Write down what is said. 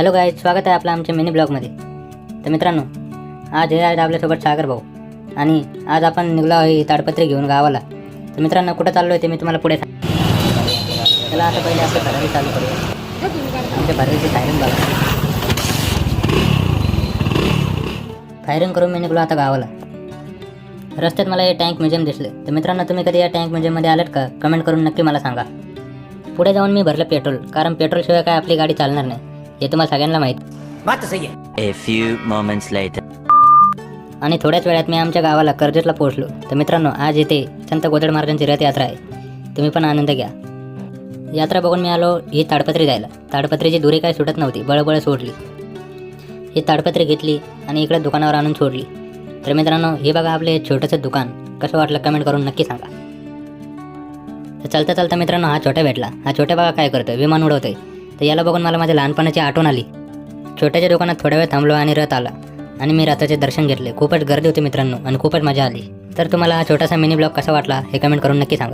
Hello गाय स्वागत आहे आपलं आमच्या मिनी ब्लॉगमध्ये. तर मित्रांनो आज हे आहेत आपल्यासोबत सागर भाऊ आणि आज आपण निघलो आहे ताडपत्री घेऊन गावाला. तर मित्रांनो कुठं चाललो आहे ते मी तुम्हाला पुढे सांग. चला आता पहिले आपलं फरारी चालू करूया. आमच्या फरारीची फायरिंग बघा. फायरिंग करून मी निघलो आता गावाला. रस्त्यात मला हे टँक म्युझियम दिसले. तर मित्रांनो तुम्ही कधी या टँक म्युझियममध्ये आलात का? कमेंट करून नक्की मला सांगा. पुढे जाऊन मी भरलं पेट्रोल कारण पेट्रोलशिवाय काय आपली गाडी चालणार नाही. हे तुम्हाला सगळ्यांना माहीत. A few moments later. आणि थोड्याच वेळात मी आमच्या गावाला कर्जतला पोहोचलो. तर मित्रांनो आज इथे संत गोदड महाराजांची रथयात्रा आहे. तुम्ही पण आनंद घ्या. यात्रा बघून मी आलो ही ताडपत्री जायला. ताडपत्रीची दुरी काय सुटत नव्हती. बळबळ सोडली. ही ताडपत्री घेतली आणि इकडे दुकानावर आणून सोडली. तर मित्रांनो हे बघा आपले हे छोटंसं दुकान. कसं वाटलं कमेंट करून नक्की सांगा. तर चालता चालता मित्रांनो हा छोटा भेटला. हा छोट्या बघा काय करतोय. विमान उडवतोय. तर याला बघून मला माझ्या लहानपणाची आठवण आली. छोट्याच्या दुकानात थोड्या वेळ थांबलो आणि रथ आला. आणि मी रथाचे दर्शन घेतले. खूपच गर्दी होती मित्रांनो आणि खूपच मजा आली. तर तुम्हाला हा छोटासा मिनी ब्लॉग कसा वाटला हे कमेंट करून नक्की सांगा.